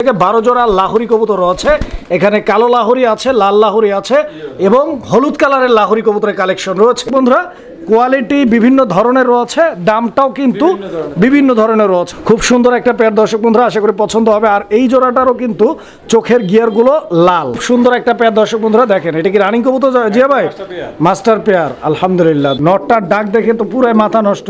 থেকে বারো জোড়া লাহরি কবুতর আছে এখানে কালো লাহরি আছে, লাল লাহরি আছে এবং হলুদ কালারের লাহরি কবুতরের কালেকশন রয়েছে। বন্ধুরা কোয়ালিটি বিভিন্ন ধরনের রয়েছে দামটাও কিন্তু বিভিন্ন ধরনের। রয়েছে। খুব সুন্দর একটা পেয়ার দর্শক বন্ধুরা আশা করি পছন্দ হবে। আর এই জোড়াটারও কিন্তু চোখের গিয়ারগুলো লাল। সুন্দর একটা পেয়ার দর্শক বন্ধুরা দেখেন এটা কি রানিং কবুতর জিয়া ভাই? মাস্টার পেয়ার আলহামদুলিল্লাহ। নটটার ডাক দেখে তো পুরাই মাথা নষ্ট।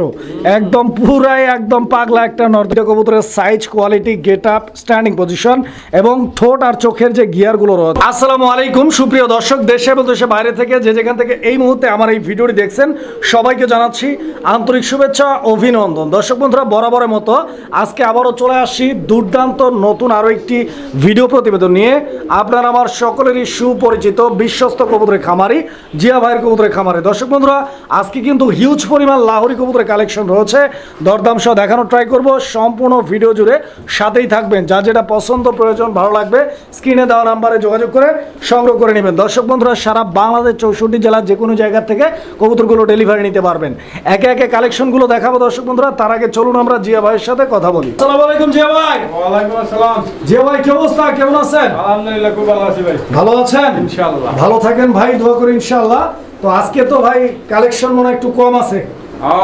একদম পুরাই একদম পাগলা একটা নর দুটো কবুতরের size quality get up standing position এবং ঠোঁট আর চোখের যে গিয়ারগুলো রয়েছে। আসসালামু আলাইকুম সুপ্রিয় দর্শক দেশে এবং দেশে বাইরে থেকে যে যেখান থেকে এই মুহূর্তে আমার এই ভিডিওটি দেখছেন সবাইকে জানাচ্ছি আন্তরিক শুভেচ্ছা, অভিনন্দন। দর্শক বন্ধুরা, বরাবরের মতো আজকে আবারও চলে আসি দুর্দান্ত নতুন আরও একটি ভিডিও প্রতিবেদন নিয়ে। আপনার আমার সকলেরই সুপরিচিত বিশ্বস্ত কবুতরের খামারি, জিয়া ভাইয়ের কবুতরের খামারি। দর্শক বন্ধুরা, আজকে কিন্তু হিউজ পরিমাণ লাহোরি কবুতরের কালেকশন রয়েছে। দরদাম সহ দেখানোর ট্রাই করব। সম্পূর্ণ ভিডিও জুড়ে সাথেই থাকবেন। যা যেটা পছন্দ, প্রয়োজন, ভালো লাগবে স্ক্রিনে দেওয়া নাম্বারে যোগাযোগ করে সংগ্রহ করে নেবেন। দর্শক বন্ধুরা, সারা বাংলাদেশ চৌষট্টি জেলার যে কোনো জায়গা থেকে কবুতরগুলো ডেলিভারি নিতে পারবেন। একে একে কালেকশনগুলো দেখাবো দর্শক বন্ধুরা। তার আগে চলুন আমরা জিয়া ভাইয়ের সাথে কথা বলি। আসসালামু আলাইকুম জিয়া ভাই। ওয়ালাইকুম আসসালাম। জিয়া ভাই কি অবস্থা? কেমন আছেন? আলহামদুলিল্লাহ খুব ভালো আছি ভাই। ভালো আছেন? ইনশাআল্লাহ। ভালো থাকেন ভাই দোয়া করি ইনশাআল্লাহ। তো আজকে তো ভাই কালেকশন মনে একটু কম আছে।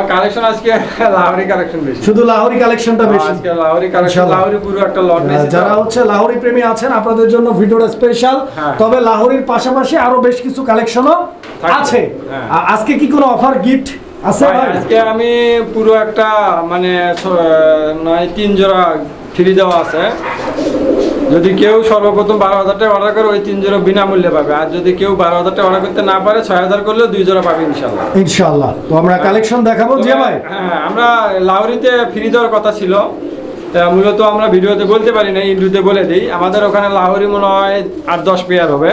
কালেকশন আজকে লাহোরি কালেকশন বেশি। শুধু লাহোরি কালেকশনটা বেশি। আজকে লাহোরি কালেকশন লাহোরি পুরো একটা লট যারা হচ্ছে লাহোরি প্রেমী আছেন আপনাদের জন্য ভিডিওটা স্পেশাল হ্যাঁ। তবে লাহোরির পাশাপাশি আরও বেশ কিছু কালেকশনও। আছে। হ্যাঁ। আজকে কি কোনো অফার গিফট আছে আজকে আমি পুরো একটা মানে নয় তিন জোড়া ফ্রি দেওয়া আছে। যদি কেউ সর্বপ্রথম বারো হাজার টাকা অর্ডার করে ওই তিন জোড়া বিনামূল্যে পাবে। আর যদি কেউ বারো হাজার টাকা অর্ডার করতে না পারে ছয় হাজার করলেও দুই জোড়া পাবে ইনশাল্লাহ ইনশাল্লাহ তো আমরা কালেকশন দেখাবো জিয়া ভাই? হ্যাঁ আমরা লাউরিতে ফ্রি দেওয়ার কথা ছিল। মূলত আমরা ভিডিওতে বলতে পারি না ইন্ডুতে বলে দিই। আমাদের ওখানে লাহোরি মনে হয় আট দশ পেয়ার হবে।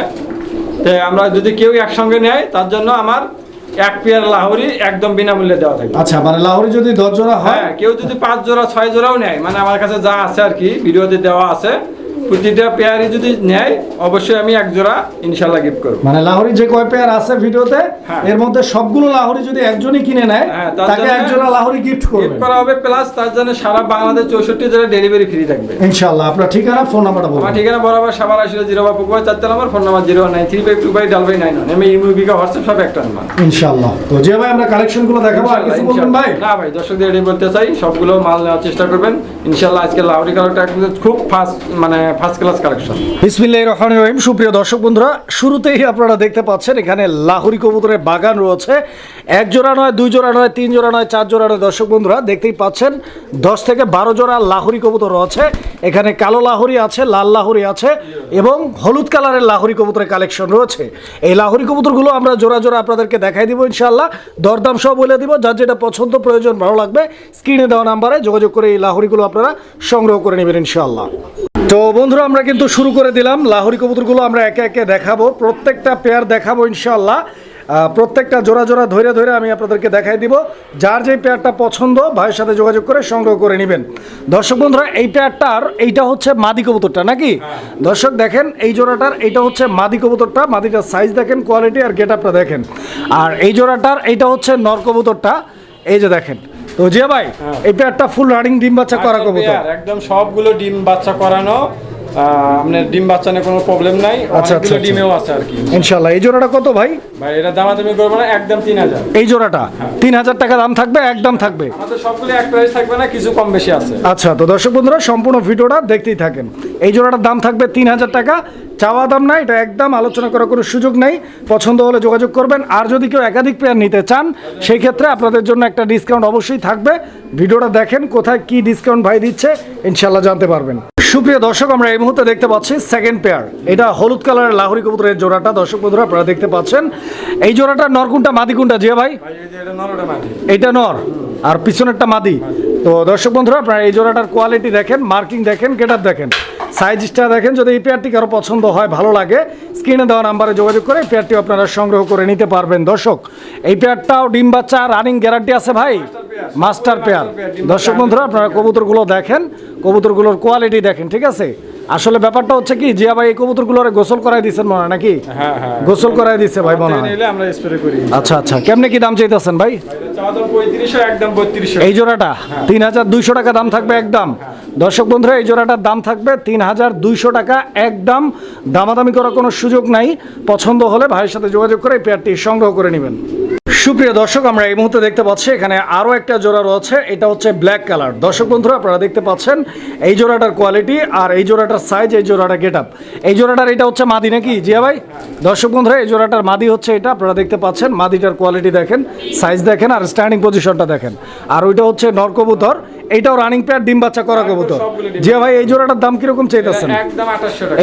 তো আমরা যদি কেউ একসঙ্গে নেয় তার জন্য আমার এক পেয়ার লাহরি একদম বিনামূল্যে দেওয়া থাকবে। আচ্ছা মানে লাহরি যদি দশ জোড়া হয়? হ্যাঁ কেউ যদি পাঁচ জোড়া ছয় জোড়াও নেয় মানে আমার কাছে যা আছে আর কি ভিডিওতে দেওয়া আছে প্রতিটা পেয়ারই যদি নেয় অবশ্যই আমি এক জোড়া ইনশাল্লাহ গিফট করব। মানে লাহোরি যে কয় পেয়ার আছে ভিডিওতে হ্যাঁ। এর মধ্যে সবগুলো লাহোরি যদি একজনই কিনে নেয় হ্যাঁ, তাকে এক জোড়া লাহোরি গিফট করবে। করা হবে প্লাস তার জন্য সারা বাংলাদেশ চৌষট্টি জেলায় ডেলিভারি ফ্রি থাকবে। ইনশাআল্লাহ আপনার ঠিকানা ফোন নাম্বারটা আমার ঠিকানা বরাবর সাবার আসলে জিরো বা পুকুর চারটে number phone number zero nine three five two five ডাল বাই নাইন আমি ইমুবিকা হোয়াটসঅ্যাপ সব একটা নাম্বার ইনশাআল্লাহ। তো জিয়া ভাই আমরা কালেকশনগুলো দেখাবো আর কিছু বলবেন ভাই? না ভাই দর্শকদের এটাই বলতে চাই সবগুলো মাল নেওয়ার চেষ্টা করবেন। ইনশাল্লাহ আজকে লাউরি কালারটা খুব ফার্স্ট মানে ফার্স্ট ক্লাস কালেকশন বিসমিল্লাহির রহমানির রহিম। সুপ্রিয় দর্শক বন্ধুরা, শুরুতেই আপনারা দেখতে পাচ্ছেন, এখানে লাহুরি কবুতরের বাগান রয়েছে। এক জোড়া নয়, দুই জোড়া নয়, তিন জোড়া নয়, চার জোড়া নয়। দর্শক বন্ধুরা, দেখতেই পাচ্ছেন, দশ থেকে বারো জোড়া লাহুরি কবুতর রয়েছে। এখানে কালো লাহুরি আছে, লাল লাহুরি আছে এবং হলুদ কালারের লাহুরি কবুতরের কালেকশন রয়েছে। এই লাহুরি কবুতরগুলো আমরা জোড়া জোড়া আপনাদেরকে দেখাই দিব, ইনশাআল্লাহ। দরদাম সহ বলে দিব, যার যেটা পছন্দ, প্রয়োজন, ভালো লাগবে, স্ক্রিনে দেওয়া নাম্বারে যোগাযোগ করে এই লাহুরিগুলো আপনারা সংগ্রহ করে নেবেন, ইনশাআল্লাহ। তো বন্ধুরা, আমরা কিন্তু শুরু করে দিলাম। লাহোরি কবুতরগুলো আমরা একে একে দেখাবো। প্রত্যেকটা পেয়ার দেখাবো ইনশাল্লাহ প্রত্যেকটা জোড়া জোড়া ধরে ধরে আমি আপনাদেরকে দেখাই দিব। যার যে পেয়ারটা পছন্দ, ভাইয়ের সাথে যোগাযোগ করে সংগ্রহ করে নেবেন। দর্শক বন্ধুরা, এই পেয়ারটার এইটা হচ্ছে মাদি কবুতরটা, নাকি? দর্শক দেখেন, এই জোড়াটার, এইটা হচ্ছে মাদি কবুতরটা। মাদিটার সাইজ দেখেন কোয়ালিটি আর গেট আপটা দেখেন। আর এই জোড়াটার, এইটা হচ্ছে নর কবুতরটা। এই যে দেখেন তো জিয়া ভাই এটা একটা ফুল রানিং ডিম বাচ্চা করা একদম কবুতর। একদম সবগুলো ডিম বাচ্চা করানো। আপনার ডিম বাচ্চা নিয়ে কোনো প্রবলেম নাই। আচ্ছা, আচ্ছা। ডিমেও আছে আর কি। ইনশাল্লাহ এই জোড়াটা কত ভাই? ভাই এটা দামাদামি করব না একদম তিন হাজার। এই জোড়াটা? তিন হাজার টাকা দাম থাকবে একদম থাকবে? আমাদের সবগুলো এক প্রাইস থাকবে না কিছু কম বেশি আছে। আচ্ছা তো দর্শক বন্ধুরা সম্পূর্ণ ভিডিওটা দেখতেই থাকেন। এই জোড়াটার দাম থাকবে তিন হাজার টাকা। চাওয়া দাম নাই এটা একদম আলোচনা করার কোনো সুযোগ নেই। পছন্দ হলে যোগাযোগ করবেন। আর যদি কেউ একাধিক পেয়ার নিতে চান সেই ক্ষেত্রে আপনাদের জন্য একটা ডিসকাউন্ট অবশ্যই থাকবে। ভিডিওটা দেখেন কোথায় কি ডিসকাউন্ট ভাই দিচ্ছে ইনশাল্লাহ জানতে পারবেন। সুপ্রিয় দর্শক আমরা এই মুহূর্তে দেখতে পাচ্ছি সেকেন্ড পেয়ার এটা হলুদ কালারের লাহরি কবুতরের জোড়াটা। দর্শক বন্ধুরা আপনারা দেখতে পাচ্ছেন। এই জোড়াটা নরকুনটা মাদিকুনটা জিয়া ভাই? এটা এইটা নর। আর পিছনেরটা মাদি। তো দর্শক বন্ধুরা আপনারা এই জোড়াটার কোয়ালিটি দেখেন মার্কিং দেখেন কেটার দেখেন। সাইজটা দেখেন, যদি এই পেয়ারটি কারও পছন্দ হয়, ভালো লাগে, স্ক্রিনে দেওয়া নাম্বারে যোগাযোগ করে এই পেয়ারটি আপনারা সংগ্রহ করে নিতে পারবেন। দর্শক, এই পেয়ারটাও ডিম বাচ্চা রানিং গ্যারান্টি আছে ভাই? Master pair. দর্শক বন্ধুরা, আপনারা কবুতরগুলো দেখেন, কবুতরগুলোর কোয়ালিটি দেখেন, ঠিক আছে? আসলে ব্যাপারটা হচ্ছে কি জিয়া ভাই এই কবুতরগুলো গোসল করাই দিচ্ছেন মনে হয় নাকি? হ্যাঁ হ্যাঁ। গোসল করাই দিচ্ছে ভাই মনে হয়। আমরা স্প্রে করি। আচ্ছা আচ্ছা। কেমনে কি দাম চাইতেছেন ভাই? এই জোড়াটা? তিন হাজার দুইশো টাকা দাম থাকবে একদম। দর্শক বন্ধুরা এই জোড়াটার দাম থাকবে তিন হাজার দুইশো টাকা একদম। দামাদামি করার কোনো সুযোগ নাই। পছন্দ হলে ভাইয়ের সাথে যোগাযোগ করে এই পেয়ারটি সংগ্রহ করে নেবেন। সুপ্রিয় দর্শক, আমরা এই মুহূর্তে দেখতে পাচ্ছি এখানে আরও একটা জোড়া রয়েছে। এটা হচ্ছে ব্ল্যাক কালার দর্শক বন্ধুরা, আপনারা দেখতে পাচ্ছেন, এই জোড়াটার কোয়ালিটি আর এই জোড়াটার সাইজ এই জোড়াটা গেট আপ এই জোড়াটার এটা হচ্ছে মাদি নাকি, জিয়া ভাই? দর্শক বন্ধুরা, এই জোড়াটার মাদি হচ্ছে এটা, আপনারা দেখতে পাচ্ছেন, মাদিটার কোয়ালিটি দেখেন সাইজ দেখেন, আর স্ট্যান্ডিং পজিশনটা দেখেন। আর ওইটা হচ্ছে নরকবুতর এইটাও রানিং পেয়ার ডিম বাচ্চা করা কবুতর। যে ভাই এই জোড়াটার দাম কীরকম চাইতেছেন? একদম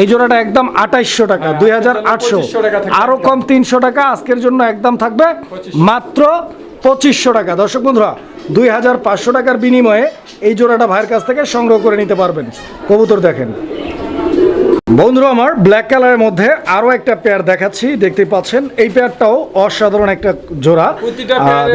এই জোড়াটা একদম আঠাইশশো টাকা হ্যাঁ, দুই হাজার আটশো। 2500 আরও কম তিনশো টাকা আজকের জন্য একদম থাকবে মাত্র পঁচিশশো টাকা। দর্শক বন্ধুরা দুই হাজার পাঁচশো টাকার বিনিময়ে এই জোড়াটা ভাইয়ের কাছ থেকে সংগ্রহ করে নিতে পারবেন। কবুতর দেখেন। বন্ধুরা আমার ব্ল্যাক কালারের মধ্যে আরও একটা পেয়ার দেখাচ্ছি। দেখতে পাচ্ছেন এই পেয়ারটাও অসাধারণ একটা জোড়া।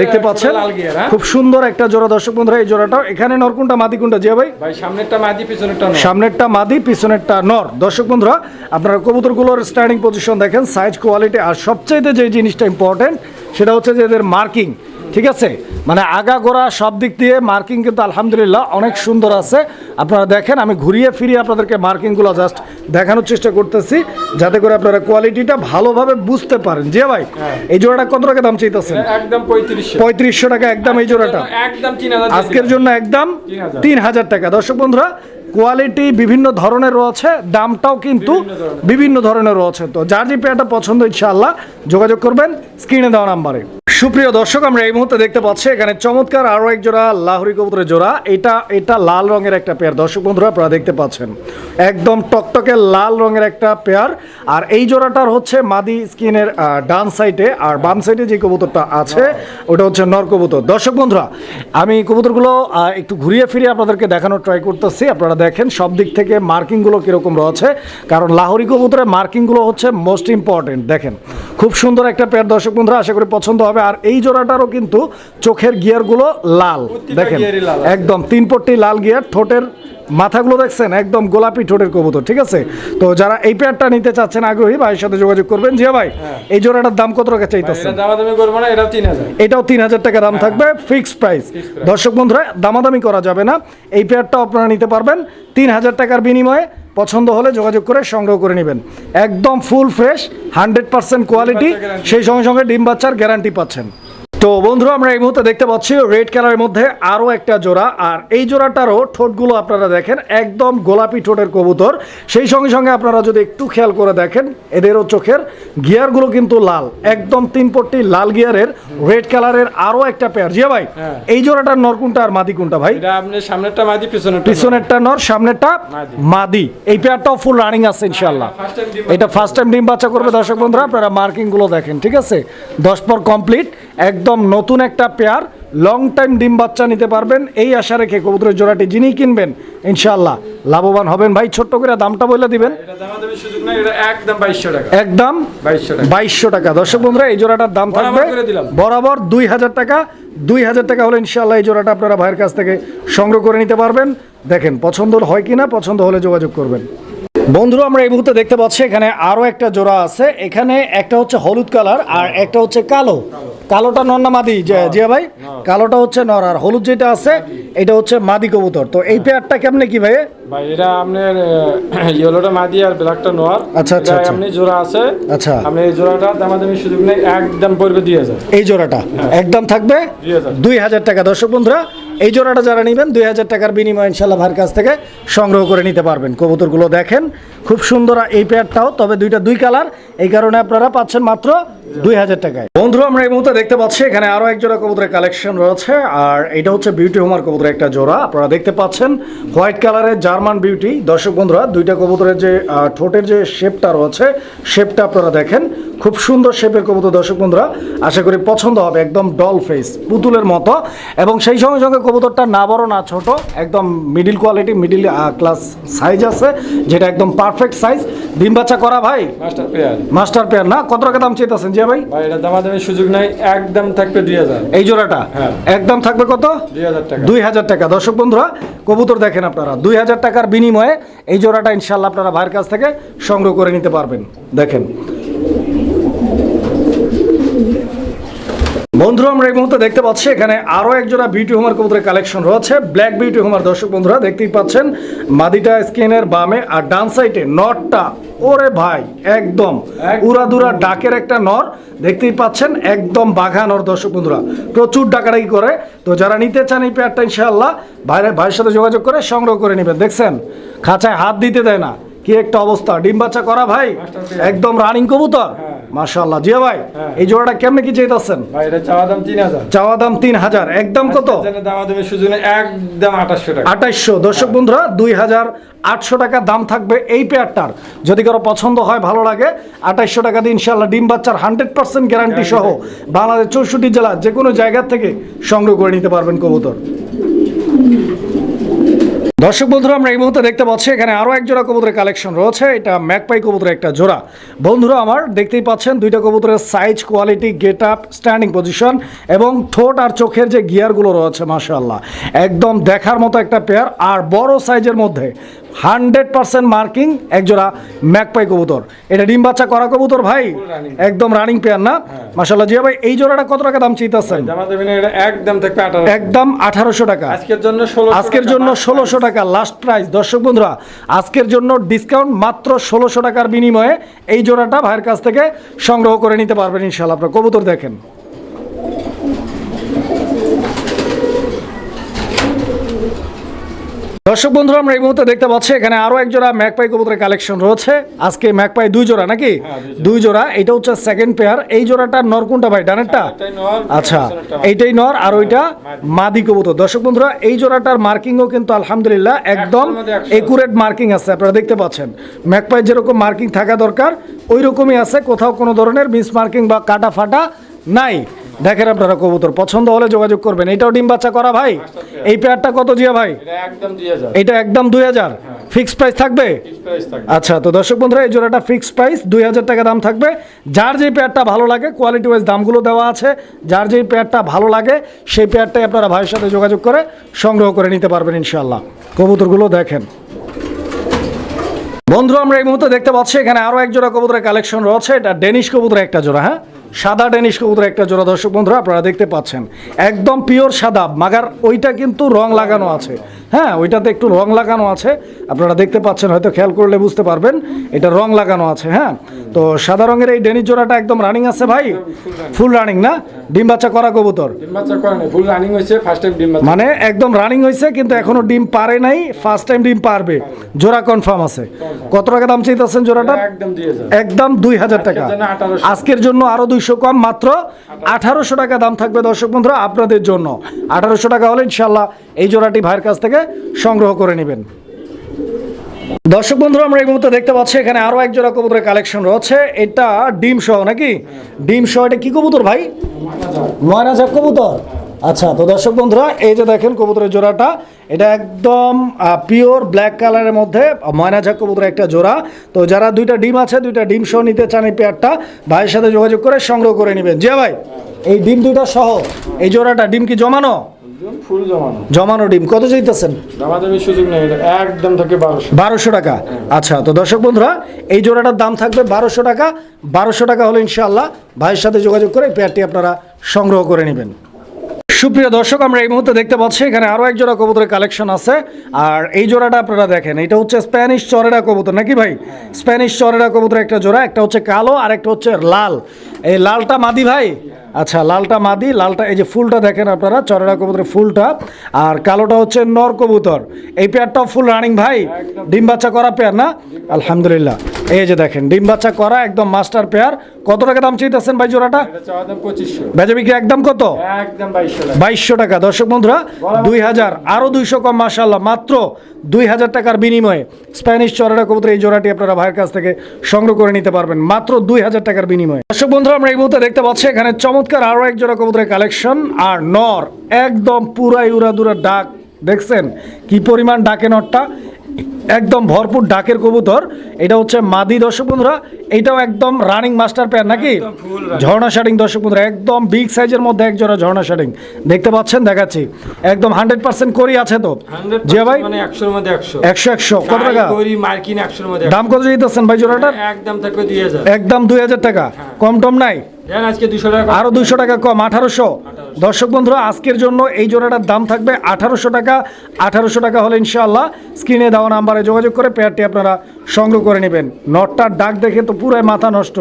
দেখতে পাচ্ছেন হ্যাঁ? খুব সুন্দর একটা জোড়া। দর্শক বন্ধুরা এই জোড়াটাও এখানে নরকুনটা মাদিকুনটা জিয়া ভাই? ভাই সামনেরটা মাদি পিছনেরটা সামনেরটা মাদি পিছনেরটা নর। দর্শক বন্ধুরা আপনারা কবুতরগুলোর স্ট্যান্ডিং পজিশন দেখেন সাইজ কোয়ালিটি আর সবচাইতে যে জিনিসটা ইম্পর্টেন্ট সেটা হচ্ছে যে এদের মার্কিং ঠিক আছে? মানে আগা গোড়া সব দিক দিয়ে মার্কিং কিন্তু আলহামদুলিল্লাহ অনেক সুন্দর আছে। আপনারা দেখেন আমি ঘুরিয়ে ফিরিয়ে আপনাদেরকে মার্কিংগুলো জাস্ট দেখানোর চেষ্টা করতেছি যাতে করে আপনারা কোয়ালিটিটা ভালোভাবে বুঝতে পারেন। যে ভাই এই জোড়াটা কত টাকা দাম চাইতেছেন? একদম পঁয়ত্রিশশো। টাকা একদম এই জোড়াটা। একদম আজকের জন্য একদম তিন হাজার টাকা। দর্শক বন্ধুরা কোয়ালিটি বিভিন্ন ধরনের রয়েছে দামটাও কিন্তু বিভিন্ন ধরনের। রয়েছে তো যার যে পেয়ারটা পছন্দ ইনশাআল্লাহ যোগাযোগ করবেন স্ক্রিনে দেওয়া নাম্বারে সুপ্রিয় দর্শক, আমরা এই মুহূর্তে দেখতে পাচ্ছি এখানে চমৎকার আরও এক জোড়া লাহরি কবুতরের জোড়া। এটা এটা লাল রঙের একটা পেয়ার। দর্শক বন্ধুরা, আপনারা দেখতে পাচ্ছেন। একদম টকটকে লাল রঙের একটা পেয়ার। আর এই জোড়াটার হচ্ছে মাদি স্কিনের ডান সাইডে। আর বাম সাইডে যে কবুতরটা আছে, ওটা হচ্ছে নর কবুতর। দর্শক বন্ধুরা, আমি কবুতরগুলো একটু ঘুরিয়ে ফিরিয়ে আপনাদেরকে দেখানোর ট্রাই করতেছি। আপনারা দেখেন সব দিক থেকে মার্কিংগুলো কীরকম রয়েছে। কারণ লাহোরি কবুতরের মার্কিংগুলো হচ্ছে মোস্ট ইম্পর্টেন্ট দেখেন, খুব সুন্দর একটা পেয়ার দর্শক বন্ধুরা, আশা করি পছন্দ হবে। আর এই জোড়াটারও কিন্তু চোখের গিয়ারগুলো লাল। দেখেন। একদম তিন পট্টি লাল গিয়ার ঠোঁটের মাথাগুলো দেখছেন একদম গোলাপি ঠোঁটের কবুতর ঠিক আছে? তো যারা এই পেয়ারটা নিতে চাচ্ছেন আগ্রহী ভাইয়ের সাথে যোগাযোগ করবেন। জিয়া ভাই এই জোড়াটার দাম কত টাকা চাইতেছেন? এটাও তিন হাজার। এটাও তিন হাজার টাকা দাম থাকবে ফিক্সড প্রাইস দর্শক বন্ধুরা দামাদামি করা যাবে না। এই পেয়ারটাও আপনারা নিতে পারবেন তিন হাজার টাকার বিনিময়ে পছন্দ হলে যোগাযোগ করে সংগ্রহ করে নেবেন। একদম full fresh hundred percent quality সেই সঙ্গে সঙ্গে ডিম বাচ্চার গ্যারান্টি পাচ্ছেন। তো বন্ধুরা আমরা এই মুহূর্তে দেখতে পাচ্ছি রেড কালারের মধ্যে আরও একটা জোড়া আর এই জোড়াটারও ঠোঁটগুলো আপনারা দেখেন একদম গোলাপি ঠোঁটের কবুতর। সেই সঙ্গে সঙ্গে আপনারা যদি একটু খেয়াল করে দেখেন এদেরও চোখের গিয়ারগুলো কিন্তু লাল একদম তিন পট্টি লাল গিয়ারের রেড কালারের আরও একটা পেয়ার জিয়া ভাই হ্যাঁ। এই জোড়াটার নর কোনটা আর মাদি কোনটা ভাই? আপনি সামনেরটা মাদি পিছনেরটা পিছনেরটা নর সামনেরটা মাদি। এই পেয়ারটাও ফুল রানিং আছে ইনশাল্লাহ এটা ফার্স্ট টাইম ডিম বাচ্চা করবে দর্শক বন্ধুরা আপনারা মার্কিংগুলো দেখেন ঠিক আছে? দশ পর কমপ্লিট একদম নতুন একটা পেয়ার লং টাইম ডিম বাচ্চা নিতে পারবেন। এই আশা রেখে কবুতরের জোড়াটি যিনি কিনবেন ইনশাল্লাহ লাভবান হবেন। ভাই ছোট্ট করে দামটা বলে দিবেন। একদম বাইশশো টাকা। একদম দর্শক বন্ধুরা এই জোড়াটার দাম থাকবে বরাবর দুই হাজার টাকা। দুই হাজার টাকা হলে ইনশাল্লাহ এই জোড়াটা আপনারা ভাইয়ের কাছ থেকে সংগ্রহ করে নিতে পারবেন। দেখেন পছন্দ হয় কিনা পছন্দ হলে যোগাযোগ করবেন। বন্ধুরা আমরা এই মুহূর্তে দেখতে পাচ্ছি এখানে আরও একটা জোড়া আছে। এখানে একটা হচ্ছে হলুদ কালার আর একটা হচ্ছে কালো। কালোটা নর না মাদি জিয়া ভাই? কালোটা হচ্ছে নর আর হলুদ যেটা আছে এটা হচ্ছে মাদি কবুতর। তো এই পেয়ারটা কেমনে কি ভাই ভাই এটা আপনার ইয়েলোটা মাদি আর ব্ল্যাকটা আচ্ছা, আচ্ছা, আচ্ছা। আপনি জোড়া আছে। আচ্ছা। আপনি এই জোড়াটা দামাদামি সুযোগ নেই একদম পড়বে দুই হাজার। এই জোড়াটা একদম থাকবে দুই হাজার টাকা। দর্শক বন্ধুরা এই জোড়াটা যারা নেবেন, দুই হাজার টাকার বিনিময়ে ইনশাল্লাহ ভাইয়ের কাছ থেকে সংগ্রহ করে নিতে পারবেন। কবুতরগুলো দেখেন, খুব সুন্দর এই প্যাডটাও তবে দুইটা দুই কালার এই কারণে আপনারা পাচ্ছেন মাত্র দুই হাজার টাকায়। বন্ধুরা আমরা এই মুহূর্তে দেখতে পাচ্ছি এখানে আরও এক জোড়া কবুতরের কালেকশন রয়েছে আর এটা হচ্ছে বিউটি হোমার কবুতরের একটা জোড়া। আপনারা দেখতে পাচ্ছেন হোয়াইট কালারের জার্মান বিউটি দর্শক বন্ধুরা দুইটা কবুতরের যে ঠোঁটের যে শেপটা রয়েছে শেপটা আপনারা দেখেন। খুব সুন্দর শেপের কবুতর দর্শক বন্ধুরা আশা করি পছন্দ হবে একদম ডল ফেস পুতুলের মতো। এবং সেই সঙ্গে সঙ্গে কবুতরটা না বড় না ছোট একদম middle quality middle class size আছে যেটা একদম পারফেক্ট সাইজ ডিম বাচ্চা করা ভাই? Master pair. মাস্টার পেয়ার না? কত টাকা দাম চেয়েছেন জিয়া ভাই? ভাই এটা দামাদামি সুযোগ নাই একদম থাকবে দুই হাজার। এই জোড়াটা? হ্যাঁ। একদম থাকবে কত? দুই হাজার টাকা। দুই হাজার টাকা। দর্শক বন্ধুরা কবুতর দেখেন আপনারা দুই হাজার টাকার বিনিময়ে এই জোড়াটা ইনশাল্লাহ আপনারা ভাইয়ের কাছ থেকে সংগ্রহ করে নিতে পারবেন। দেখেন বন্ধুরা আমরা এই মুহূর্তে দেখতে পাচ্ছি এখানে আরও এক জোড়া বিউটি হোমার কবুতরের কালেকশন রয়েছে। ব্ল্যাক বিউটি হোমার দর্শক বন্ধুরা দেখতেই পাচ্ছেন মাদিটা স্কিনের বামে আর ডান সাইডে নটটা। ওরে ভাই একদম উড়াদুরা ডাকের একটা নর দেখতেই পাচ্ছেন একদম বাঘা নর দর্শক বন্ধুরা। প্রচুর ডাকাডাকি করে। তো যারা নিতে চান এই পেয়ারটা ইনশাআল্লাহ ভাইয়ের ভাইয়ের সাথে যোগাযোগ করে সংগ্রহ করে নেবেন। দেখছেন? খাঁচায় হাত দিতে দেয় না। কি একটা অবস্থা। ডিম বাচ্চা করা ভাই? একদম রানিং কবুতর? মাশাআল্লাহ। জিয়া ভাই হ্যাঁ। এই জোড়াটা কেমনে কি চাইতেছেন? ভাই এটা চাওয়া দাম তিন হাজার। চাওয়া দাম তিন হাজার। একদম কত? দামাদামি সুযোগ নেই একদম আঠাশশো টাকা। আঠাইশশো দর্শক বন্ধুরা দুই হাজার আটশো টাকা দাম থাকবে এই পেয়ারটার। যদি কারও পছন্দ হয় ভালো লাগে আঠাইশশো টাকা দিয়ে ইনশাল্লাহ ডিম বাচ্চার হান্ড্রেড পার্সেন্ট গ্যারান্টি সহ বাংলাদেশ চৌষট্টি জেলা যে কোনো জায়গা থেকে সংগ্রহ করে নিতে পারবেন কবুতর। দর্শক বন্ধুরা, আমরা এই মুহূর্তে দেখতে পাচ্ছি, এখানে আরও এক জোড়া কবুতরের কালেকশন রয়েছে। এটা ম্যাকপাই কবুতরের একটা জোড়া। বন্ধুরা, আমার দেখতেই পাচ্ছেন, দুইটা কবুতরের size quality get up standing position এবং ঠোঁট আর চোখের যে গিয়ারগুলো রয়েছে মাসা একদম দেখার মতো একটা পেয়ার আর বড় সাইজের মধ্যে হান্ড্রেড পার্সেন্ট মার্কিং একজোড়া ম্যাকপাই কবুতর। এটা ডিম বাচ্চা করা কবুতর ভাই একদম রানিং পেয়ার না? মাশাআল্লাহ জিয়া ভাই এই জোড়াটা কত টাকা দাম চাইতেছেন? দামাদামি না এটা একদম থাকবে একদম আঠারোশো টাকা। আজকের জন্য আজকের জন্য ষোলোশো টাকা লাস্ট প্রাইস দর্শক বন্ধুরা আজকের জন্য ডিসকাউন্ট মাত্র ষোলোশো টাকার বিনিময়ে এই জোড়াটা ভাইয়ের কাছ থেকে সংগ্রহ করে নিতে পারবেন ইনশাল্লাহ আপনার কবুতর দেখেন। দর্শক বন্ধুরা আমরা এই মুহূর্তে দেখতে পাচ্ছি এখানে আরও এক জোড়া ম্যাকপাই কবুতরের কালেকশন রয়েছে। আজকে ম্যাকপাই দুই জোড়া নাকি? দুই জোড়া। এটা হচ্ছে সেকেন্ড পেয়ার এই জোড়াটা নর কোনটা ভাই ডানেরটা? আচ্ছা এইটাই নর আর ওইটা মাদি। কবুতর। দর্শক বন্ধুরা এই জোড়াটার মার্কিংও কিন্তু আলহামদুলিল্লাহ একদম একুরেট মার্কিং আছে আপনারা দেখতে পাচ্ছেন। ম্যাকপাই যেরকম মার্কিং থাকা দরকার ওই রকমই আছে কোথাও কোনো ধরনের মিস মার্কিং বা কাটা ফাটা নাই। দেখেন আপনারা কবুতর পছন্দ হলে যোগাযোগ করবেন। এটাও ডিম বাচ্চা করা ভাই? এই পেয়ারটা কত জিয়া ভাই? এটা একদম দুই হাজার। হাজার? ফিক্স প্রাইস থাকবে? আচ্ছা তো দর্শক বন্ধুরা এই জোড়াটা ফিক্স প্রাইস দুই হাজার টাকা দাম থাকবে। যার যে পেয়ারটা ভালো লাগে কোয়ালিটি ওয়াইজ দামগুলো দেওয়া আছে যার যে পেয়ারটা ভালো লাগে সেই পেয়ারটাই আপনারা ভাইয়ের সাথে যোগাযোগ করে সংগ্রহ করে নিতে পারবেন ইনশাল্লাহ কবুতরগুলো দেখেন। বন্ধুরা আমরা এই মুহূর্তে দেখতে পাচ্ছি এখানে আরও এক জোড়া কবুতরের কালেকশন রয়েছে। এটা ডেনিশ কবুতরের একটা জোড়া হ্যাঁ? সাদা ডেনিশ কবুতরের একটা জোড়া দর্শক বন্ধুরা আপনারা দেখতে পাচ্ছেন। একদম পিওর সাদা মাগার ওইটা কিন্তু রং লাগানো আছে। হ্যাঁ ওইটাতে একটু রং লাগানো আছে। আপনারা দেখতে পাচ্ছেন হয়তো খেয়াল করলে বুঝতে পারবেন এটা রং লাগানো আছে হ্যাঁ। তো সাদা রঙের এই ডেনিশ জোড়াটা একদম রানিং আছে ভাই। ফুল রানিং না? ডিম বাচ্চা করা কবুতর। ডিম বাচ্চা করে নাই ফুল রানিং হয়েছে ফার্স্ট টাইম ডিম মানে একদম রানিং হয়েছে কিন্তু এখনও ডিম পারে নাই ফার্স্ট টাইম ডিম পারবে। জোড়া কনফার্ম আছে। কত টাকা দাম চাইতেছেন জোড়াটা একদম দুই হাজার। একদম দুই হাজার টাকা। আজকের জন্য আরও দুইশো কম মাত্র আঠারোশো টাকা দাম থাকবে দর্শক বন্ধুরা আপনাদের জন্য। আঠারোশো টাকা হলে ইনশাল্লাহ এই জোড়াটি ভাইয়ের কাছ থেকে সংগ্রহ করে নেবেন। দর্শক বন্ধুরা, আমরা এই মুহূর্তে দেখতে পাচ্ছি এখানে আরও এক জোড়া কবুতরের কালেকশন রয়েছে। এটা ডিম সহ নাকি? ডিম সহ এটা কি কবুতর ভাই? ময়না ঝাপ কবুতর। আচ্ছা তো দর্শক বন্ধুরা, এই যে দেখেন কবুতরের জোড়াটা এটা একদম পিওর ব্ল্যাক কালারের মধ্যে ময়না কবুতরের একটা জোড়া। তো যারা দুইটা ডিম আছে দুইটা ডিম সহ নিতে চান এই পেয়ারটা ভাইয়ের সাথে যোগাযোগ করে সংগ্রহ করে নেবেন। যে ভাই এই ডিম দুইটা সহ এই জোড়াটা ডিম কি জমানো? ফুল জমানো। জমানো ডিম। কত চাইতেছেন? দামাদামি সুযোগ নেই একদম থাকে বারোশো। বারোশো টাকা। আচ্ছা তো দর্শক বন্ধুরা এই জোড়াটার দাম থাকবে বারোশো টাকা। বারোশো টাকা হলে ইনশাআল্লাহ ভাইয়ের সাথে যোগাযোগ করে পেয়ারটি আপনারা সংগ্রহ করে নেবেন। সুপ্রিয় দর্শক, আমরা এই মুহূর্তে দেখতে পাচ্ছি, এখানে আরও এক জোড়া কবুতরের কালেকশন আছে। আর এই জোড়াটা আপনারা দেখেন, এটা হচ্ছে স্প্যানিশ চরেরা কবুতর, নাকি ভাই? স্প্যানিশ চরেরা কবুতর একটা জোড়া, একটা হচ্ছে কালো আর একটা হচ্ছে লাল। এই লালটা মাদি ভাই? আচ্ছা লালটা মাদি লালটা এই যে ফুলটা দেখেন আপনারা চরেরা কবুতরের ফুলটা। আর কালোটা হচ্ছে নর কবুতর। এই পেয়ারটাও ফুল রানিং ভাই ডিম বাচ্চা করা পেয়ার না? আলহামদুলিল্লাহ। এই যে দেখেন ডিম বাচ্চা করা একদম মাস্টার পেয়ার। কত টাকা দাম চাইতেছেন ভাই জোড়াটা? বেচা বিক্রি একদম কত? বাইশশো টাকা। বাইশশো টাকা। দর্শক বন্ধুরা দুই হাজার আরও দুইশো কম মাসাল্লাহ মাত্র দুই হাজার টাকার বিনিময়ে স্প্যানিশ চরেরা কবুতর এই জোড়াটি আপনারা ভাইয়ের কাছ থেকে সংগ্রহ করে নিতে পারবেন। মাত্র দুই হাজার টাকার বিনিময়ে। দর্শক বন্ধুরা আমরা এই মুহূর্তে দেখতে পাচ্ছি এখানে চমৎকার আরও এক জোড়া কবুতরের কালেকশন। আর নর একদম পুরাই উড়াদুরা ডাক। দেখছেন কি পরিমাণ ডাকে নরটা একদম ভরপুর ডাকের কবুতর। এটা হচ্ছে মাদি দর্শক বন্ধুরা এটাও একদম রানিং মাস্টার প্যান নাকি। ঝর্ণা শাডিং দর্শক বন্ধুরা একদম বিগ সাইজের মধ্যে এক জোড়া ঝর্ণা শাডিং দেখতে পাচ্ছেন দেখাচ্ছি। একদম হান্ড্রেড পার্সেন্ট করি আছে তো? ভাই? মানে একশোর মধ্যে একশো। একশো একশো। কত টাকা? মার্কিন একশোর মধ্যে দাম কত দিতেছেন ভাই জোড়াটার? একদম থাকবে দুই হাজার। একদম দুই হাজার টাকা। কম টম নাই? দুশো আরও দুইশো টাকা কম আঠারোশো। দর্শক বন্ধুরা আজকের জন্য এই জোড়াটার দাম থাকবে আঠারোশো টাকা। আঠারোশো টাকা হলে ইনশাআল্লাহ স্ক্রিনে দেওয়া নাম্বারে যোগাযোগ করে পেয়ারটি আপনারা সংগ্রহ করে নেবেন। নটটার ডাক দেখে তো পুরাই মাথা নষ্ট।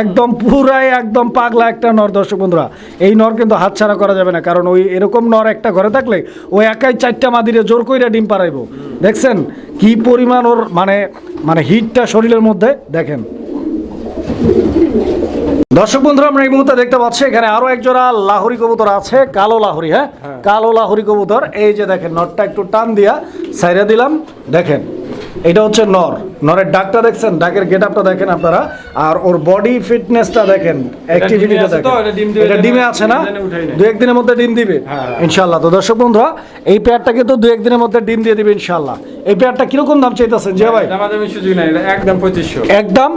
একদম পুরাই একদম পাগলা একটা নর দর্শক বন্ধুরা। এই নর কিন্তু হাতছাড়া করা যাবে না কারণ ওই এরকম নর একটা ঘরে থাকলে ওই একাই চারটা মাদিরে জোর কইরা ডিম পারাইবো দেখছেন? কি পরিমাণ ওর মানে মানে হিটটা শরীরের মধ্যে দেখেন। দর্শক বন্ধুরা আমরা এই মুহূর্তে দেখতে পাচ্ছি এখানে আরও একজোড়া লাহরি লাহোরি কবুতর আছে কালো লাহরি হ্যাঁ? কালো লাহরি কবুতর এই যে দেখেন নটটা একটু টান দিয়া সাইরা দিলাম দেখেন। এটা হচ্ছে নর। নরের ডাকটা দেখছেন? ডাকের গেট আপটা দেখেন আপনারা। আর ওর বডি ফিটনেসটা দেখেন। অ্যাক্টিভিটিটা দেখেন। এটা ডিম দিবে, এটা ডিমে আছে না। দু একদিনের মধ্যে ডিম দিবে। হ্যাঁ। ইনশাল্লাহ তো দর্শক বন্ধুরা এই পেয়ারটা কিন্তু দু একদিনের মধ্যে ডিম দিয়ে দিবে ইনশাল্লাহ এই পেয়ারটা কীরকম দাম চাইতেছেন? জিয়া ভাই। একদম পঁচিশশো। একদম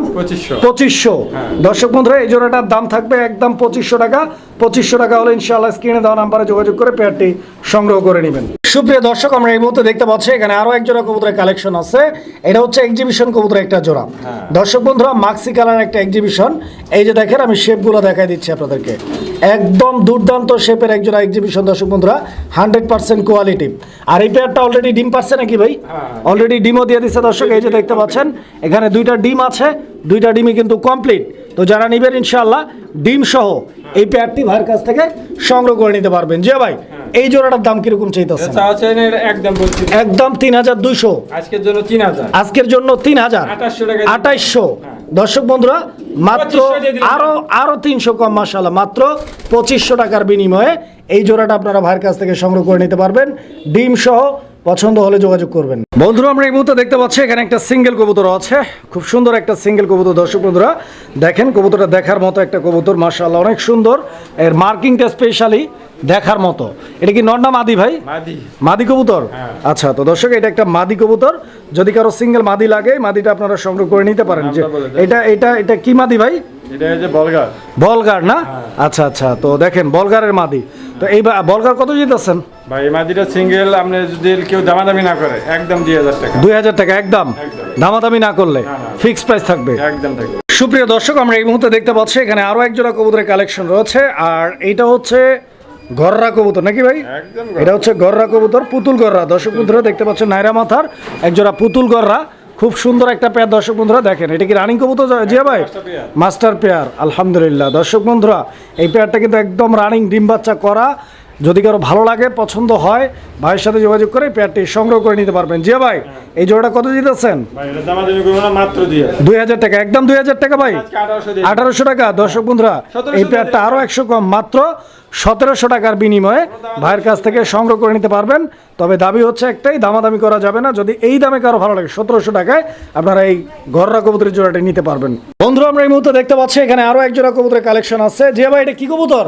পঁচিশশো। হ্যাঁ। দর্শক বন্ধুরা এই জোড়াটার দাম থাকবে একদম পঁচিশশো টাকা। পঁচিশশো টাকা হলে ইনশাআল্লাহ স্ক্রিনে দেওয়া নাম্বারে যোগাযোগ করে পেয়ারটি সংগ্রহ করে নেবেন। সুপ্রিয় দর্শক আমরা এই মুহূর্তে দেখতে পাচ্ছি এখানে আরও এক জোড়া কবুতরের কালেকশন আছে। এটা হচ্ছে এক্সিবিশন কবুতরের একটা জোড়া। দর্শক বন্ধুরা মাক্সি কালার একটা এক্সিবিশন এই যে দেখেন আমি শেপগুলো দেখাই দিচ্ছি আপনাদেরকে। একদম দুর্দান্ত শেপের এক জোড়া এক্সিবিশন দর্শক বন্ধুরা। হান্ড্রেড পার্সেন্ট কোয়ালিটি আর এই পেয়ারটা অলরেডি ডিম পাচ্ছে নাকি ভাই? হ্যাঁ। অলরেডি ডিমও দিয়ে দিচ্ছে দর্শক এই যে দেখতে পাচ্ছেন। এখানে দুইটা ডিম আছে দুইটা ডিমই কিন্তু কমপ্লিট তো যারা নিবেন ইনশাআল্লাহ ডিম সহ এই পেয়ারটি ভাইয়ের কাছ থেকে সংগ্রহ করে নিতে পারবেন। যে ভাই এই জোড়াটার দাম কীরকম চাইতেছে একদম বলছি। একদম তিন হাজার দুইশো। আজকের জন্য তিন হাজার। আজকের জন্য তিন হাজার। 2800 আঠাইশশো দর্শক বন্ধুরা মাত্র 2500 দিয়ে দিলাম। আরও আরও তিনশো কম মাসাল্লাহ মাত্র পঁচিশশো টাকার বিনিময়ে এই জোড়াটা আপনারা ভাইয়ের কাছ থেকে সংগ্রহ করে নিতে পারবেন। ডিম সহ পছন্দ হলে যোগাযোগ করবেন। বন্ধুরা আমরা এই মুহূর্তে দেখতে পাচ্ছি এখানে একটা সিঙ্গেল কবুতর আছে। খুব সুন্দর একটা সিঙ্গেল কবুতর দর্শক বন্ধুরা। দেখেন কবুতরটা দেখার মতো একটা কবুতর মার্শাল্লাহ অনেক সুন্দর। এর মার্কিংটা স্পেশালি দেখার মতো। এটা কি নর না মাদি ভাই? মাদি। কবুতর? হ্যাঁ। আচ্ছা তো দর্শক এটা একটা মাদি কবুতর। যদি কারও সিঙ্গেল মাদি লাগে মাদিটা আপনারা সংগ্রহ করে নিতে পারেন। যে। এটা এটা এটা কি মাদি ভাই? বলগার। না? হ্যাঁ। আচ্ছা আচ্ছা তো দেখেন বলগারের মাদি। তো এই বলগার কত জিতেছেন? ভাই এই মাদিটা সিঙ্গেল আপনি যদি কেউ দামাদামি না করে একদম দুই হাজার টাকা। দুই হাজার টাকা একদম। দামাদামি না করলে। ফিক্সড প্রাইস থাকবে। একদম থাকবে সুপ্রিয় দর্শক আমরা এই মুহূর্তে দেখতে পাচ্ছি এখানে আরও এক জোড়া কবুতরের কালেকশন রয়েছে। আর এটা হচ্ছে গররা কবুতর নাকি ভাই? এটা হচ্ছে গররা কবুতর পুতুল গররা। দর্শক বন্ধুরা দেখতে পাচ্ছেন নাইরা মাথার একজোড়া পুতুল গররা। খুব সুন্দর একটা পেয়ার দর্শক বন্ধুরা দেখেন এটা কি রানিং কবুতর জিয়া ভাই? Master pair. আলহামদুলিল্লাহ। দর্শক বন্ধুরা এই পেয়ারটা কিন্তু একদম রানিং ডিম বাচ্চা করা। যদি কারও ভালো লাগে পছন্দ হয় ভাইয়ের সাথে যোগাযোগ করে পেয়ারটি সংগ্রহ করে নিতে পারবেন। জিয়া ভাই এই জোড়াটা কত জিতেছেন ভাই এটা দামাদামি করব না মাত্র দুই হাজার। টাকা একদম দুই হাজার টাকা ভাই। আঠারোশো টাকা দর্শক বন্ধুরা এই পেয়ারটা আরও একশো কম মাত্র সতেরোশো টাকার বিনিময়ে ভাইয়ের কাছ থেকে সংগ্রহ করে নিতে পারবেন। তবে দাবি হচ্ছে একটাই দামাদামি করা যাবে না। যদি এই দামে কারও ভালো লাগে সতেরোশো টাকায় আপনারা এই ঘররা কবুতরের জোড়াটি নিতে পারবেন। বন্ধুরা আমরা এই মুহূর্তে দেখতে পাচ্ছি এখানে আরও এক জোড়া কবুতরের কালেকশন আছে। যে ভাই এটা কি কবুতর?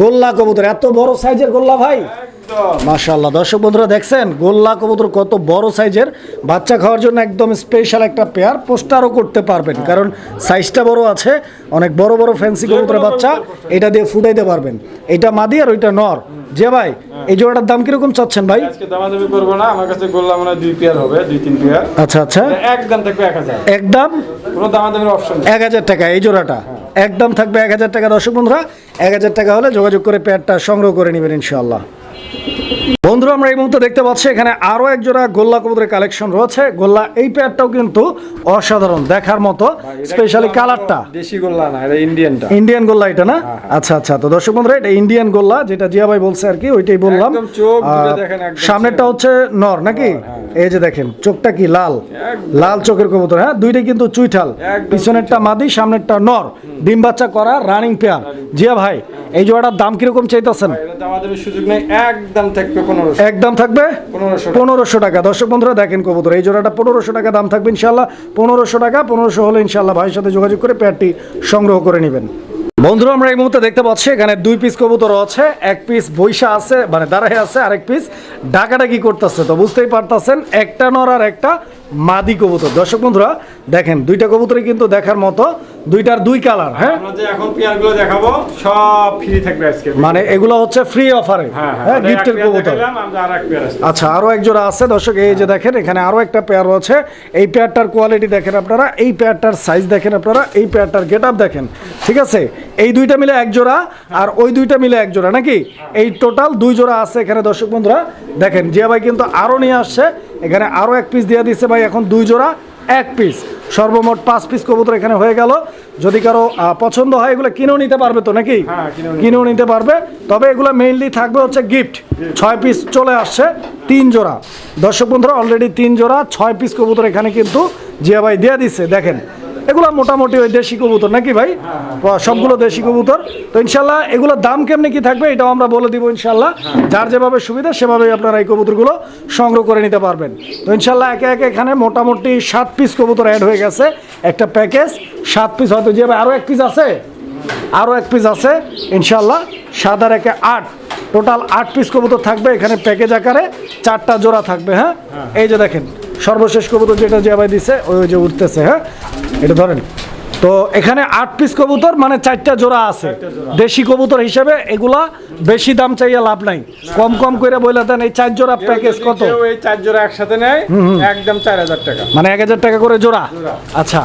গোল্লা। কবুতর। এত বড় সাইজের গোল্লা ভাই? মাশাল্লাহ দর্শক বন্ধুরা দেখছেন? গোল্লা কবুতর কত বড় সাইজের। বাচ্চা খাওয়ার জন্য একদম স্পেশাল একটা পেয়ার পোস্টারও করতে পারবেন কারণ সাইজটা বড় আছে। অনেক বড় বড় ফ্যান্সি কবুতরের বাচ্চা এটা দিয়ে ফুটাইতে পারবেন। এটা মাদি আর ওইটা নর। যে ভাই এই জোড়াটার দাম কীরকম চাচ্ছেন ভাই? আজকে দামাদামি করব না আমার কাছে গোল্লা মনে হয় দুই পেয়ার হবে দুই তিন পেয়ার। আচ্ছা আচ্ছা। একদম থাকবে এক হাজার। একদম কোনো দামাদামির অপশন নেই। এক হাজার টাকা এই জোড়াটা। একদম থাকবে এক হাজার টাকা দর্শক বন্ধুরা। এক হাজার টাকা হলে যোগাযোগ করে পেয়ারটা সংগ্রহ করে নেবেন ইনশাল্লাহ বন্ধুরা আমরা এই মুহূর্তে দেখতে পাচ্ছি এখানে আরও একজোড়া গোল্লা কবুতরের কালেকশন রয়েছে। গোল্লা এই পেয়ারটাও কিন্তু অসাধারণ দেখার মতো স্পেশালি কালারটা দেশি গোল্লা না এটা ইন্ডিয়ানটা ইন্ডিয়ান গোল্লা এটা না? হ্যাঁ, আচ্ছা আচ্ছা তো দর্শক বন্ধুরা এটা ইন্ডিয়ান গোল্লা যেটা জিয়া ভাই বলছে আর কি ওইটাই বললাম। একদম চোখ দুটো দেখেন একদম সামনেরটা হচ্ছে নর নাকি? এই যে দেখেন চোখটা কি লাল? লাল চোখের কবুতর হ্যাঁ দুইটাই কিন্তু চুইঠাল। পিছনেরটা মাদি সামনেরটা নর। ডিম বাচ্চা করা রানিং পেয়ার জিয়া ভাই এই জোড়াটার দাম কীরকম চাইতেছেন? সুযোগ নেই একদম থাকবে পনেরোশো একদম থাকবে? পনেরোশো টাকা। দর্শক বন্ধুরা দেখেন কবুতর এই জোড়াটা পনেরোশো টাকা দাম থাকবে ইনশাল্লাহ পনেরোশো টাকা পনেরোশো হলে ইনশাল্লাহ ভাইয়ের সাথে যোগাযোগ করে পেয়ারটি সংগ্রহ করে নেবেন। বন্ধুরা আমরা এই মুহূর্তে দেখতে পাচ্ছি এখানে দুই পিস কবুতর আছে এক পিস বৈশা আছে মানে দাঁড়ায় আছে আরেক পিস ডাকাডাকি করতেছে। তো বুঝতেই পারতেছেন একটা নর আর একটা মাদি কবুতর। দর্শক বন্ধুরা দেখেন দুইটা কবুতরই কিন্তু দেখার মতো দুইটার দুই কালার হ্যাঁ? আমরা যে এখন দেখাবো সব ফ্রি থাকবে আজকে। মানে এগুলো হচ্ছে ফ্রি অফারে হ্যাঁ হ্যাঁ হ্যাঁ গিফটের গিফটের কবুতর। আর আচ্ছা আরও এক জোড়া আছে দর্শক এই যে দেখেন এখানে আরও একটা পেয়ার আছে এই পেয়ারটার কোয়ালিটি দেখেন আপনারা এই পেয়ারটার সাইজ দেখেন আপনারা এই পেয়ারটার গেট আপ দেখেন ঠিক আছে? এই দুইটা মিলে এক জোড়া আর ওই দুইটা মিলে এক জোড়া নাকি? এই টোটাল দুই জোড়া আছে এখানে দর্শক বন্ধুরা। দেখেন জিয়া ভাই কিন্তু আরও নিয়ে আসছে এখানে আরও এক পিস দিয়ে দিচ্ছে ভাই এখন দুই জোড়া। এক পিস সর্বমোট পাঁচ পিস কবুতর এখানে হয়ে গেল। যদি কারও পছন্দ হয় এগুলো কিনেও নিতে পারবে তো নাকি? হ্যাঁ, কিনেও নিতে কিনেও নিতে পারবে। তবে এগুলো মেইনলি থাকবে হচ্ছে গিফট ছয় পিস চলে আসছে তিন জোড়া। দর্শক বন্ধুরা অলরেডি তিন জোড়া ছয় পিস কবুতর এখানে কিন্তু জিয়া ভাই দিয়ে দিচ্ছে। দেখেন এগুলো মোটামুটি ওই দেশি কবুতর নাকি ভাই? সবগুলো দেশি কবুতর। তো ইনশাল্লাহ এগুলোর দাম কেমনি কি থাকবে এটাও আমরা বলে দিব ইনশাল্লাহ। যার যেভাবে সুবিধা সেভাবেই আপনারা এই কবুতরগুলো সংগ্রহ করে নিতে পারবেন। তো ইনশাল্লাহ একে একে এখানে মোটামুটি সাত পিস কবুতর অ্যাড হয়ে গেছে একটা প্যাকেজ সাত পিস হয়তো যে আরও এক পিস আছে আরও এক পিস আছে ইনশাল্লাহ সাত আর একে আট টোটাল আট পিস কবুতর থাকবে এখানে প্যাকেজ আকারে চারটা জোড়া থাকবে হ্যাঁ? এই যে দেখেন সর্বশেষ কবুতর যেটা যে আবার দিছে ওই ওই যে উঠতেছে হ্যাঁ? এটা ধরেন। তো এখানে আট পিস কবুতর মানে চারটা জোড়া আছে। দেশি কবুতর হিসাবে এগুলা বেশি দাম চাইয়া লাভ নাই। কম কম করে বলে দেন এই চার জোড়া প্যাকেজ কত? এই চার জোড়া একসাথে নেয় একদম চার হাজার টাকা। মানে এক হাজার টাকা করে জোড়া। আচ্ছা।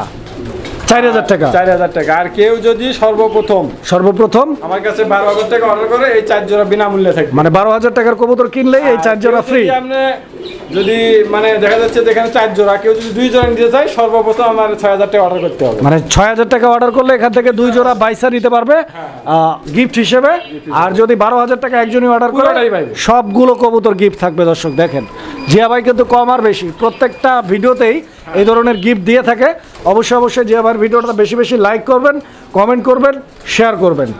চার হাজার টাকা। চার হাজার টাকা। আর কেউ যদি সর্বপ্রথম সর্বপ্রথম? আমার কাছে বারো হাজার টাকা অর্ডার করে এই চার জোড়া বিনামূল্যে থাকবে। মানে বারো হাজার টাকার কবুতর কিনলেই এই চার জোড়া ফ্রি আপনি যদি মানে দেখা যাচ্ছে যে এখানে চার জোড়া কেউ যদি দুই জোড়া নিতে চায় সর্বপ্রথম আমার ছয় হাজার টাকা অর্ডার করতে হবে। মানে ছয় হাজার টাকা অর্ডার করলে এখান থেকে দুই জোড়া বাইসা নিতে পারবে গিফট হিসেবে। আর যদি বারো হাজার টাকা একজনই অর্ডার করে। সবগুলো কবুতর গিফট থাকবে দর্শক দেখেন। জিয়া ভাই কিন্তু কম আর বেশি। প্রত্যেকটা ভিডিওতেই এই ধরনের গিফট দিয়ে থাকে। অবশ্যই অবশ্যই জিয়া ভাইয়ের ভিডিওটা বেশি বেশি লাইক করবেন কমেন্ট করবেন শেয়ার করবেন।